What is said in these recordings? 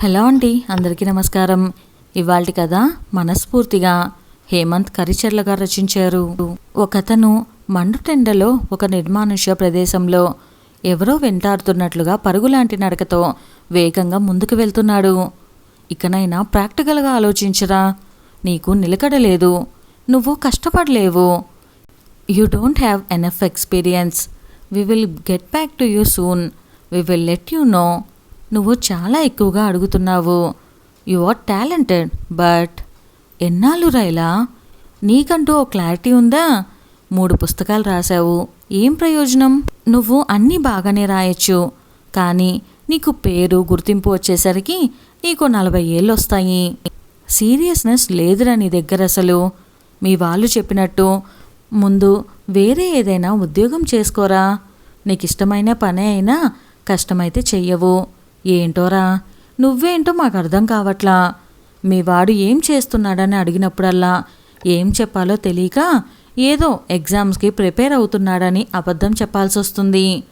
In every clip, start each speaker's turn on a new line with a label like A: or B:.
A: Hello అండి అందరికీ నమస్కారం. ఇవాళ కథ మనస్ఫూర్తిగా హేమంత్ కరిచర్ల గారు రచించారు. ఒకతను మండుటెండలో ఒక నిర్మానుష్య ప్రదేశంలో ఎవరో వెంటాడుతున్నట్లుగా పరుగులాంటి నడకతో వేగంగా ముందుకు వెళ్తున్నాడు. ఇకనైనా ప్రాక్టికల్గా ఆలోచించరా? నీకు నిలకడలేదు నువ్వు కష్టపడలేవు. You don't have enough experience. We will get back to you soon. We will let you know. నువ్వు చాలా ఎక్కువగా అడుగుతున్నావు. యు ఆర్ టాలెంటెడ్ బట్ ఎన్నాళ్ళు రైలా నీకంటూ ఓ క్లారిటీ ఉందా? మూడు పుస్తకాలు రాశావు. ఏం ప్రయోజనం? నువ్వు అన్నీ బాగానే రాయొచ్చు. కానీ నీకు పేరు గుర్తింపు వచ్చేసరికి నీకు నలభై ఏళ్ళు వస్తాయి సీరియస్నెస్ లేదురా నీ దగ్గర అసలు. మీ వాళ్ళు చెప్పినట్టు ముందు వేరే ఏదైనా ఉద్యోగం చేసుకోరా. నీకు ఇష్టమైన పనే అయినా కష్టమైతే చెయ్యవు. ఏంటోరా? నువ్వేంటో మాకు అర్థం కావట్లా. మీ వాడు ఏం చేస్తున్నాడని అడిగినప్పుడల్లా ఏం చెప్పాలో తెలియక ఏదో ఎగ్జామ్స్కి ప్రిపేర్ అవుతున్నాడని అబద్ధం చెప్పాల్సి వస్తుంది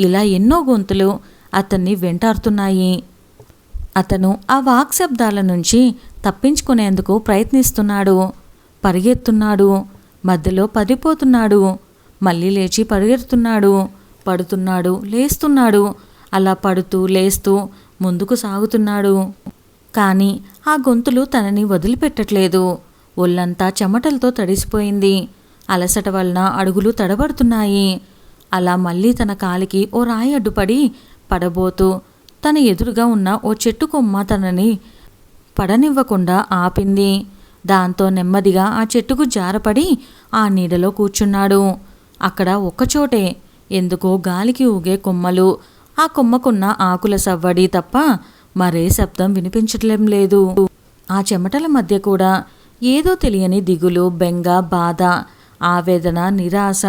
A: ఇలా ఎన్నో గొంతులు అతన్ని వెంటాడుతున్నాయి. అతను ఆ వాక్శబ్దాల నుంచి తప్పించుకునేందుకు ప్రయత్నిస్తున్నాడు. పరిగెత్తున్నాడు. మధ్యలో పడిపోతున్నాడు. మళ్ళీ లేచి పరిగెడుతున్నాడు. పడుతున్నాడు. లేస్తున్నాడు. అలా పడుతూ లేస్తూ ముందుకు సాగుతున్నాడు. కానీ ఆ గొంతులు తనని వదిలిపెట్టట్లేదు. ఒళ్ళంతా చెమటలతో తడిసిపోయింది. అలసట వలన అడుగులు తడబడుతున్నాయి. అలా మళ్ళీ తన కాలికి ఓ రాయి అడ్డుపడి పడబోతూ తన ఎదురుగా ఉన్న ఓ చెట్టు కొమ్మ తనని పడనివ్వకుండా ఆపింది. దాంతో నెమ్మదిగా ఆ చెట్టుకు జారపడి ఆ నీడలో కూర్చున్నాడు. అక్కడ ఒక్కచోటే ఎందుకో గాలికి ఊగే కొమ్మలు ఆ కొమ్మకున్న ఆకుల సవ్వడి తప్ప మరే శబ్దం వినిపించటం లేదు. ఆ చెమటల మధ్య కూడా ఏదో తెలియని దిగులు బెంగ బాధ ఆవేదన నిరాశ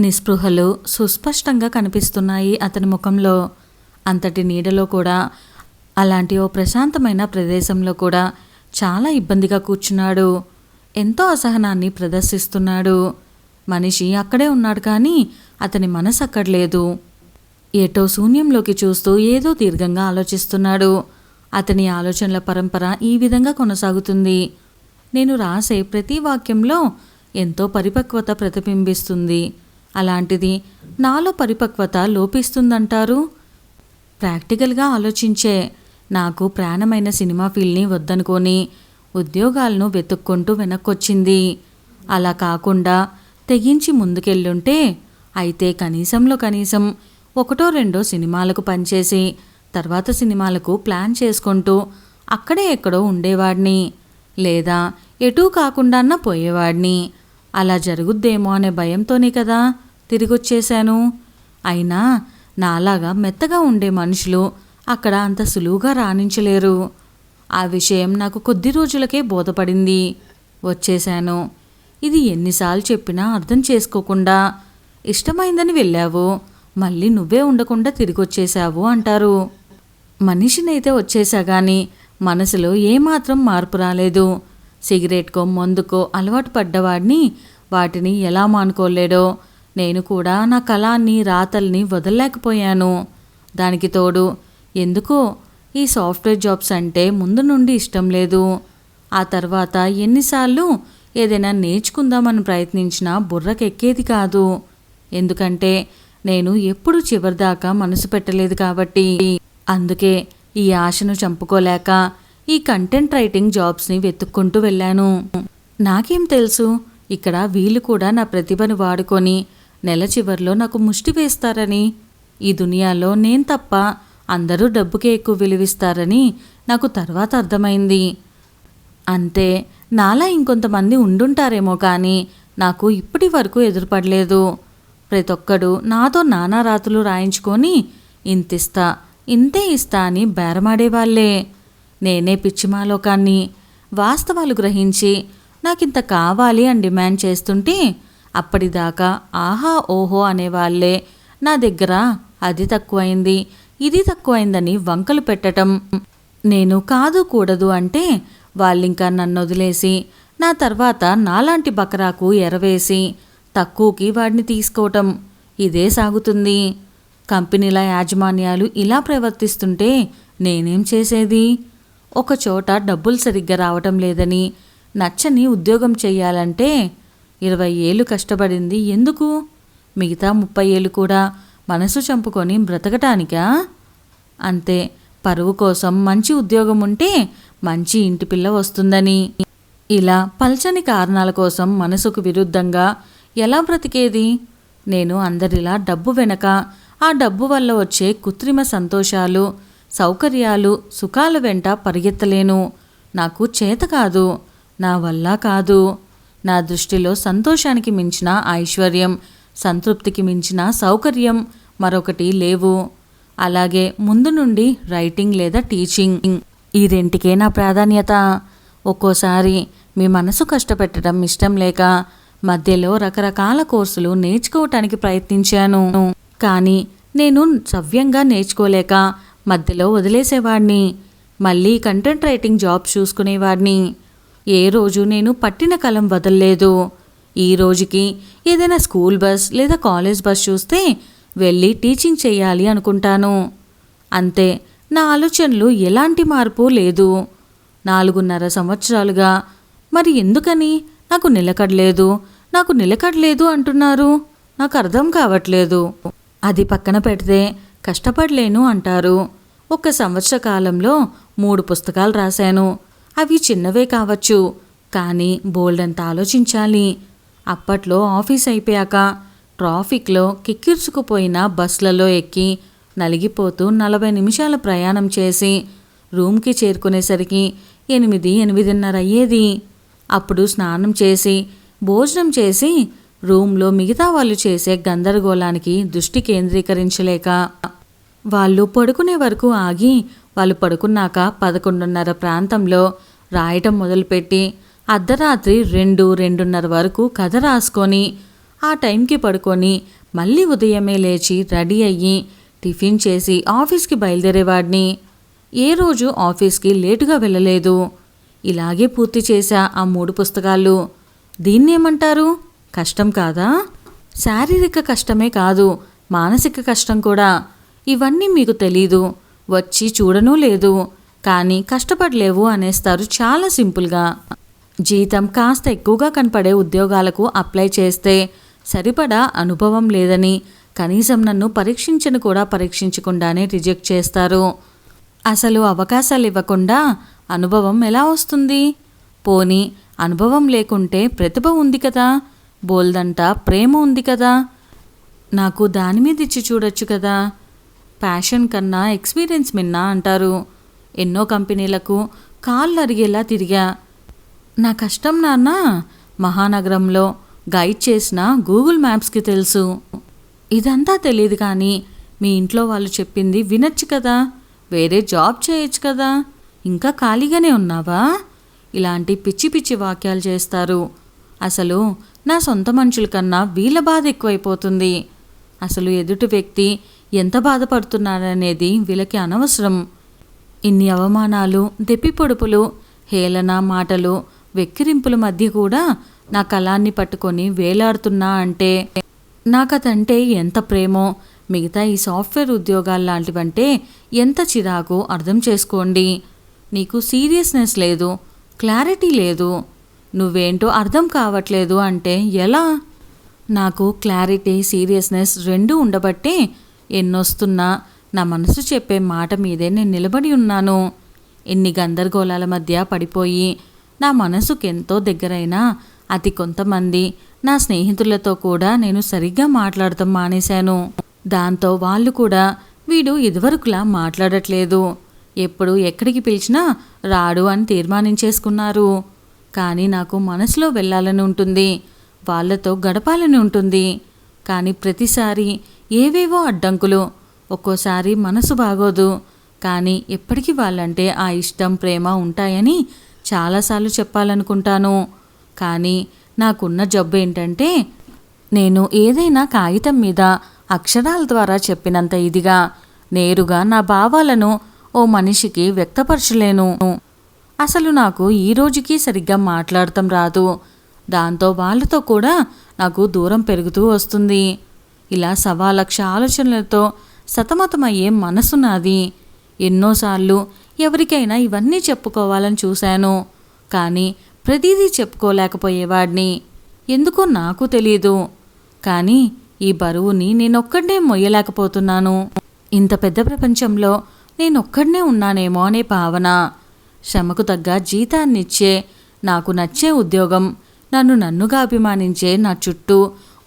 A: నిస్పృహలు సుస్పష్టంగా కనిపిస్తున్నాయి అతని ముఖంలో. అంతటి నీడలో కూడా అలాంటి ఓ ప్రశాంతమైన ప్రదేశంలో కూడా చాలా ఇబ్బందిగా కూర్చున్నాడు. ఎంతో అసహనాన్ని ప్రదర్శిస్తున్నాడు. మనిషి అక్కడే ఉన్నాడు కానీ అతని మనసు అక్కడ లేదు ఏటో శూన్యంలోకి చూస్తూ ఏదో దీర్ఘంగా ఆలోచిస్తున్నాడు. అతని ఆలోచనల పరంపర ఈ విధంగా కొనసాగుతుంది. నేను రాసే ప్రతి వాక్యంలో ఎంతో పరిపక్వత ప్రతిబింబిస్తుంది. అలాంటిది నాలో పరిపక్వత లోపిస్తుందంటారు? ప్రాక్టికల్గా ఆలోచించే నాకు ప్రాణమైన సినిమా ఫీల్డ్ని వద్దనుకొని ఉద్యోగాలను వెతుక్కుంటూ వెనక్కొచ్చింది. అలా కాకుండా తెగించి ముందుకెళ్ళుంటే అయితే కనీసంలో కనీసం ఒకటో రెండో సినిమాలకు పనిచేసి తర్వాత సినిమాలకు ప్లాన్ చేసుకుంటూ అక్కడే ఎక్కడో ఉండేవాడిని. లేదా ఎటూ కాకుండా పోయేవాడిని. అలా జరుగుద్దేమో అనే భయంతోనే కదా తిరిగొచ్చేశాను. అయినా నాలాగా మెత్తగా ఉండే మనుషులు అక్కడ అంత సులువుగా రాణించలేరు. ఆ విషయం నాకు కొద్ది రోజులకే బోధపడింది. వచ్చేశాను. ఇది ఎన్నిసార్లు చెప్పినా అర్థం చేసుకోకుండా ఇష్టమైందని వెళ్ళావు. మళ్ళీ నువ్వే ఉండకుండా తిరిగొచ్చేశావు అంటారు. మనిషినైతే వచ్చేసా కానీ మనసులో ఏమాత్రం మార్పు రాలేదు. సిగరెట్కో మందుకో అలవాటు పడ్డవాడిని వాటిని ఎలా మానుకోలేడో నేను కూడా నా కళాన్ని రాతల్ని వదలలేకపోయాను. దానికి తోడు ఎందుకో ఈ సాఫ్ట్వేర్ జాబ్స్ అంటే ముందు నుండి ఇష్టం లేదు. ఆ తర్వాత ఎన్నిసార్లు ఏదైనా నేర్చుకుందామని ప్రయత్నించినా బుర్రకెక్కేది కాదు. ఎందుకంటే నేను ఎప్పుడు చివరిదాకా మనసు పెట్టలేదు కాబట్టి. అందుకే ఈ ఆశను చంపుకోలేక ఈ కంటెంట్ రైటింగ్ జాబ్స్ని వెతుక్కుంటూ వెళ్ళాను. నాకేం తెలుసు ఇక్కడ వీళ్ళు కూడా నా ప్రతిభను వాడుకొని నెల చివరిలో నాకు ముష్టి వేస్తారని. ఈ దునియాలో నేను తప్ప అందరూ డబ్బుకే ఎక్కువ విలువిస్తారని నాకు తర్వాత అర్థమైంది. అంతే నాలా ఇంకొంతమంది ఉండుంటారేమో కానీ నాకు ఇప్పటి వరకు ఎదురుపడలేదు. ప్రతి ఒక్కడు నాతో నానా రాతులు రాయించుకొని ఇంతిస్తా ఇంతే ఇస్తా అని బేరమాడేవాళ్ళే నేనే పిచ్చిమాలోకాన్ని వాస్తవాలు గ్రహించి నాకింత కావాలి అని డిమాండ్ చేస్తుంటే అప్పటిదాకా ఆహా ఓహో అనేవాళ్ళే నా దగ్గర అది తక్కువైంది ఇది తక్కువైందని వంకలు పెట్టటం నేను కాదు కూడదు అంటే వాళ్ళింకా నన్ను వదిలేసి నా తర్వాత నాలాంటి బకరాకు ఎరవేసి తక్కువకి వాడిని తీసుకోవటం. ఇదే సాగుతుంది. కంపెనీల యాజమాన్యాలు ఇలా ప్రవర్తిస్తుంటే నేనేం చేసేది? ఒక చోట డబ్బులు సరిగ్గా రావటం లేదని నచ్చని ఉద్యోగం చేయాలంటే ఇరవై ఏళ్ళు కష్టపడింది ఎందుకు? మిగతా ముప్పై ఏళ్ళు కూడా మనసు చంపుకొని బ్రతకటానికా? అంతే పరువు కోసం మంచి ఉద్యోగం ఉంటే మంచి ఇంటి పిల్ల వస్తుందని. ఇలా పల్చని కారణాల కోసం మనసుకు విరుద్ధంగా ఎలా బ్రతికేది? నేను అందరిలా డబ్బు వెనక ఆ డబ్బు వల్ల వచ్చే కృత్రిమ సంతోషాలు సౌకర్యాలు సుఖాల వెంట పరిగెత్తలేను. నాకు చేత కాదు నా వల్ల కాదు. నా దృష్టిలో సంతోషానికి మించిన ఐశ్వర్యం సంతృప్తికి మించిన సౌకర్యం మరొకటి లేవు. అలాగే ముందు నుండి రైటింగ్ లేదా టీచింగ్ ఈ రెంటికే నా ప్రాధాన్యత? ఒక్కోసారి మీ మనసు కష్టపెట్టడం ఇష్టం లేక మధ్యలో రకరకాల కోర్సులు నేర్చుకోవటానికి ప్రయత్నించాను. కానీ నేను సవ్యంగా నేర్చుకోలేక మధ్యలో వదిలేసేవాడిని. మళ్ళీ కంటెంట్ రైటింగ్ జాబ్ చూసుకునేవాడిని. ఏ రోజు నేను పట్టిన కలం వదలలేదు. ఈ రోజుకి ఏదైనా స్కూల్ బస్ లేదా కాలేజ్ బస్ చూస్తే వెళ్ళి టీచింగ్ చేయాలి అనుకుంటాను. అంతే నా ఆలోచనలు ఎలాంటి మార్పు లేదు. నాలుగున్నర సంవత్సరాలుగా. మరి ఎందుకని? నాకు నిలకడలేదు. నాకు నిలకడలేదు అంటున్నారు. నాకు అర్థం కావట్లేదు. అది పక్కన పెడితే కష్టపడలేను అంటారు. ఒక సంవత్సర కాలంలో మూడు పుస్తకాలు రాశాను. అవి చిన్నవే కావచ్చు కానీ బోల్డంత ఆలోచించాలి. అప్పట్లో ఆఫీస్ అయిపోయాక ట్రాఫిక్లో కిక్కిర్చుకుపోయిన బస్లలో ఎక్కి నలిగిపోతూ నలభై నిమిషాల ప్రయాణం చేసి రూమ్కి చేరుకునేసరికి ఎనిమిది ఎనిమిదిన్నర అయ్యేది. అప్పుడు స్నానం చేసి భోజనం చేసి రూమ్లో మిగతా వాళ్ళు చేసే గందరగోళానికి దృష్టి కేంద్రీకరించలేక వాళ్ళు పడుకునే వరకు ఆగి వాళ్ళు పడుకున్నాక పదకొండున్నర ప్రాంతంలో రాయటం మొదలుపెట్టి అర్ధరాత్రి రెండు రెండున్నర వరకు కథ రాసుకొని ఆ టైంకి పడుకొని మళ్ళీ ఉదయమే లేచి రెడీ అయ్యి టిఫిన్ చేసి ఆఫీస్కి బయలుదేరేవాడిని. ఏ రోజు ఆఫీస్కి లేటుగా వెళ్ళలేదు. ఇలాగే పూర్తి చేశా ఆ మూడు పుస్తకాలు. దీన్నేమంటారు? కష్టం కాదా? శారీరక కష్టమే కాదు మానసిక కష్టం కూడా. ఇవన్నీ మీకు తెలీదు వచ్చి చూడనూ లేదు కానీ కష్టపడలేవు అనేస్తారు చాలా సింపుల్గా. జీతం కాస్త ఎక్కువగా కనపడే ఉద్యోగాలకు అప్లై చేస్తే సరిపడా అనుభవం లేదని కనీసం నన్ను పరీక్షించను కూడా పరీక్షించకుండానే రిజెక్ట్ చేస్తారు. అసలు అవకాశాలు ఇవ్వకుండా అనుభవం ఎలా వస్తుంది? పోని అనుభవం లేకుంటే ప్రతిభ ఉంది కదా. బోల్దంట ప్రేమ ఉంది కదా. నాకు దాని మీద ఇచ్చి చూడొచ్చు కదా. ప్యాషన్ కన్నా ఎక్స్పీరియన్స్ మిన్నా అంటారు. ఎన్నో కంపెనీలకు కాళ్ళు అరిగేలా తిరిగా. నా కష్టం నాన్న మహానగరంలో గైడ్ చేసిన గూగుల్ మ్యాప్స్కి తెలుసు. ఇదంతా తెలియదు కానీ మీ ఇంట్లో వాళ్ళు చెప్పింది వినొచ్చు కదా. వేరే జాబ్ చేయొచ్చు కదా. ఇంకా ఖాళీగానే ఉన్నావా? ఇలాంటి పిచ్చి పిచ్చి వాక్యాలు చేస్తారు. అసలు నా సొంత మనుషుల కన్నా వీళ్ళ బాధ ఎక్కువైపోతుంది. అసలు ఎదుటి వ్యక్తి ఎంత బాధపడుతున్నారనేది వీళ్ళకి అనవసరం. ఇన్ని అవమానాలు దెప్పి పొడుపులు హేళన మాటలు వెక్కిరింపుల మధ్య కూడా నా కళాన్ని పట్టుకొని వేలాడుతున్నా అంటే నాకదంటే ఎంత ప్రేమో. మిగతా ఈ సాఫ్ట్వేర్ ఉద్యోగాలు లాంటివంటే ఎంత చిరాకు అర్థం చేసుకోండి. నీకు సీరియస్నెస్ లేదు. క్లారిటీ లేదు. నువ్వేంటో అర్థం కావట్లేదు అంటే ఎలా? నాకు క్లారిటీ సీరియస్నెస్ రెండూ ఉండబట్టే ఎన్నొస్తున్నా నా మనసు చెప్పే మాట మీదే నేను నిలబడి ఉన్నాను. ఎన్ని గందరగోళాల మధ్య పడిపోయి నా మనసుకు ఎంతో దగ్గరైన అతి కొంతమంది నా స్నేహితులతో కూడా నేను సరిగ్గా మాట్లాడటం మానేశాను. దాంతో వాళ్ళు కూడా వీడు ఇదివరకులా మాట్లాడట్లేదు. ఎప్పుడు ఎక్కడికి పిలిచినా రాడు అని తీర్మానించేసుకున్నారు. కానీ నాకు మనసులో వెళ్ళాలని ఉంటుంది. వాళ్ళతో గడపాలని ఉంటుంది. కానీ ప్రతిసారి ఏవేవో అడ్డంకులు. ఒక్కోసారి మనసు బాగోదు. కానీ ఎప్పటికీ వాళ్ళంటే ఆ ఇష్టం ప్రేమ ఉంటాయని చాలాసార్లు చెప్పాలనుకుంటాను. కానీ నాకున్న జబ్బు ఏంటంటే నేను ఏదైనా కాగితం మీద అక్షరాల ద్వారా చెప్పినంత ఇదిగా నేరుగా నా భావాలను ఓ మనిషికి వ్యక్తపరచలేను. అసలు నాకు ఈ రోజుకి సరిగ్గా మాట్లాడటం రాదు. దాంతో వాళ్ళతో కూడా నాకు దూరం పెరుగుతూ వస్తుంది. ఇలా సవా లక్ష ఆలోచనలతో సతమతమయ్యే మనసు నాది. ఎన్నోసార్లు ఎవరికైనా ఇవన్నీ చెప్పుకోవాలని చూశాను. కానీ ప్రతిదీ చెప్పుకోలేకపోయేవాడిని. ఎందుకో నాకు తెలియదు కానీ ఈ బరువుని నేనొక్కడే మొయ్యలేకపోతున్నాను. ఇంత పెద్ద ప్రపంచంలో నేనొక్కడనే ఉన్నానేమో అనే భావన. శ్రమకు తగ్గ జీతాన్నిచ్చే నాకు నచ్చే ఉద్యోగం నన్ను నన్నుగా అభిమానించే నా చుట్టూ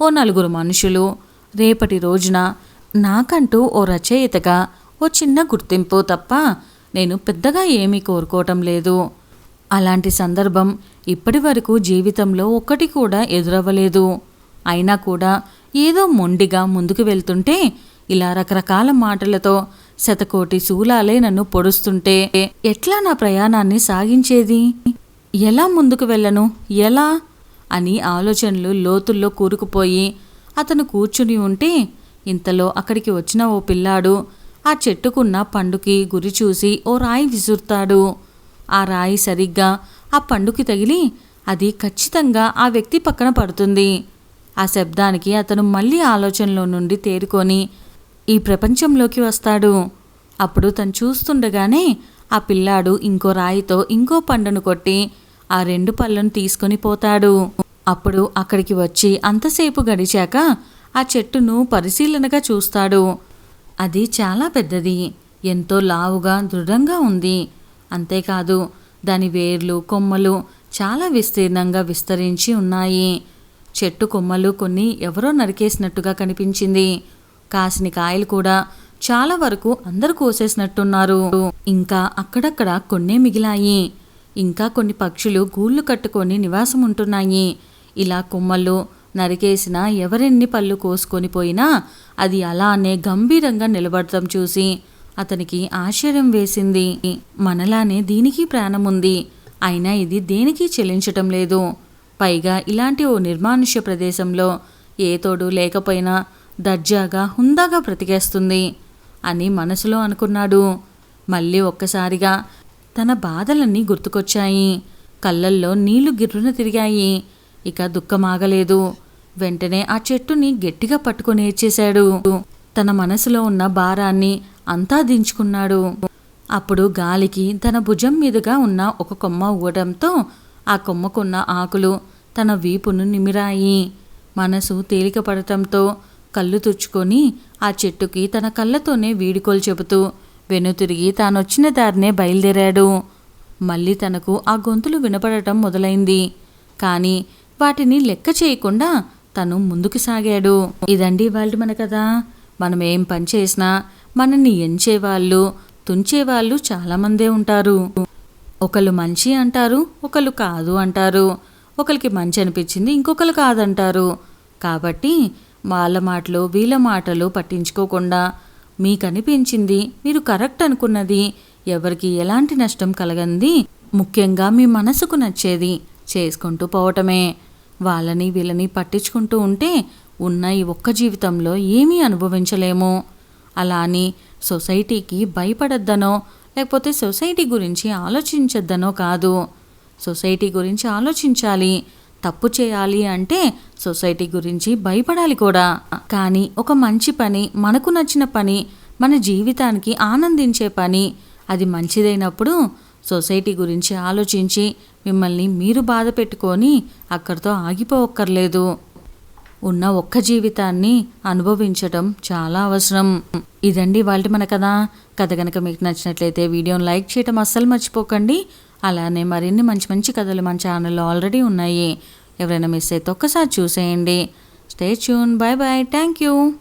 A: ఓ నలుగురు మనుషులు రేపటి రోజున నాకంటూ ఓ రచయితగా ఓ చిన్న గుర్తింపు తప్ప నేను పెద్దగా ఏమీ కోరుకోవటం లేదు. అలాంటి సందర్భం ఇప్పటి వరకు జీవితంలో ఒక్కటి కూడా ఎదురవ్వలేదు. అయినా కూడా ఏదో మొండిగా ముందుకు వెళ్తుంటే ఇలా రకరకాల మాటలతో శతకోటి శూలాలే నన్ను పొడుస్తుంటే ఎట్లా నా ప్రయాణాన్ని సాగించేది? ఎలా ముందుకు వెళ్ళను? ఎలా? అని ఆలోచనలు లోతుల్లో కూరుకుపోయి అతను కూర్చుని ఉంటే ఇంతలో అక్కడికి వచ్చిన ఓ పిల్లాడు ఆ చెట్టుకున్న పండుకి గురి చూసి ఓ రాయి విసురుతాడు. ఆ రాయి సరిగ్గా ఆ పండుకి తగిలి అది ఖచ్చితంగా ఆ వ్యక్తి పక్కన పడుతుంది. ఆ శబ్దానికి అతను మళ్ళీ ఆలోచనలో నుండి తేరుకొని ఈ ప్రపంచంలోకి వస్తాడు. అప్పుడు తను చూస్తుండగానే ఆ పిల్లాడు ఇంకో రాయితో ఇంకో పండును కొట్టి ఆ రెండు పళ్ళను తీసుకొని పోతాడు. అప్పుడు అక్కడికి వచ్చి అంతసేపు గడిచాక ఆ చెట్టును పరిశీలనగా చూస్తాడు. అది చాలా పెద్దది ఎంతో లావుగా దృఢంగా ఉంది. అంతేకాదు దాని వేర్లు కొమ్మలు చాలా విస్తీర్ణంగా విస్తరించి ఉన్నాయి. చెట్టు కొమ్మలు కొన్ని ఎవరో నరికేసినట్టుగా కనిపించింది. కాసిన కాయలు కూడా చాలా వరకు అందరు కోసేసినట్టున్నారు. ఇంకా అక్కడక్కడ కొన్నే మిగిలాయి. ఇంకా కొన్ని పక్షులు గూళ్ళు కట్టుకొని నివాసం ఉంటున్నాయి ఇలా కొమ్మలు నరికేసిన ఎవరెన్ని పళ్ళు కోసుకొని పోయినా అది అలానే గంభీరంగా నిలబడటం చూసి అతనికి ఆశ్చర్యం వేసింది. మనలానే దీనికి ప్రాణముంది. అయినా ఇది దేనికి చెల్లించటం లేదు. పైగా ఇలాంటి ఓ నిర్మానుష్య ప్రదేశంలో ఏ తోడు లేకపోయినా దర్జాగా హుందాగా బ్రతికేస్తుంది అని మనసులో అనుకున్నాడు. మళ్ళీ ఒక్కసారిగా తన బాధలన్నీ గుర్తుకొచ్చాయి. కళ్ళల్లో నీళ్ళు గిర్రున తిరిగాయి. ఇక దుఃఖమాగలేదు. వెంటనే ఆ చెట్టుని గట్టిగా పట్టుకొని ఏడ్చేశాడు. తన మనసులో ఉన్న భారాన్ని అంతా దించుకున్నాడు. అప్పుడు గాలికి తన భుజం మీదుగా ఉన్న ఒక కొమ్మ ఊగడంతో ఆ కొమ్మకున్న ఆకులు తన వీపును నిమిరాయి. మనసు తేలికపడటంతో కళ్ళు తుడుచుకొని ఆ చెట్టుకి తన కళ్ళతోనే వీడుకోలు చెబుతూ వెనుతిరిగి తానొచ్చిన దారినే బయలుదేరాడు. మళ్ళీ తనకు ఆ గొంతులు వినపడటం మొదలైంది. కానీ వాటిని లెక్క చేయకుండా తను ముందుకు సాగాడు. ఇదండి వాళ్ళు మన కదా మనం ఏం పని చేసినా మనల్ని ఎంచేవాళ్ళు తుంచేవాళ్ళు చాలామందే ఉంటారు. ఒకళ్ళు మంచి అంటారు ఒకళ్ళు కాదు అంటారు. ఒకరికి మంచి అనిపించింది ఇంకొకరు కాదంటారు. కాబట్టి వాళ్ళ మాటలు వీళ్ళ మాటలు పట్టించుకోకుండా మీకు అనిపించింది మీరు కరెక్ట్ అనుకున్నది ఎవరికి ఎలాంటి నష్టం కలగంది ముఖ్యంగా మీ మనసుకు నచ్చేది చేసుకుంటూ పోవటమే. వాళ్ళని వీళ్ళని పట్టించుకుంటూ ఉంటే ఉన్న ఈ ఒక్క జీవితంలో ఏమీ అనుభవించలేము. అలా అని సొసైటీకి భయపడద్దనో లేకపోతే సొసైటీ గురించి ఆలోచించద్దనో కాదు. సొసైటీ గురించి ఆలోచించాలి. తప్పు చేయాలి అంటే సొసైటీ గురించి భయపడాలి కూడా. కానీ ఒక మంచి పని మనకు నచ్చిన పని మన జీవితానికి ఆనందించే పని అది మంచిదైనప్పుడు సొసైటీ గురించి ఆలోచించి మిమ్మల్ని మీరు బాధ పెట్టుకొని అక్కడితో ఆగిపోవక్కర్లేదు. ఉన్న ఒక్క జీవితాన్ని అనుభవించటం చాలా అవసరం. ఇదండి వాళ్ళ మన కథ. కథ కనుక మీకు నచ్చినట్లయితే వీడియోని లైక్ చేయటం అస్సలు మర్చిపోకండి. అలానే మరిన్ని మంచి మంచి కథలు మన ఛానల్లో ఆల్రెడీ ఉన్నాయి. ఎవరైనా మిస్ అయితే ఒక్కసారి చూసేయండి. Stay tune bye bye thank you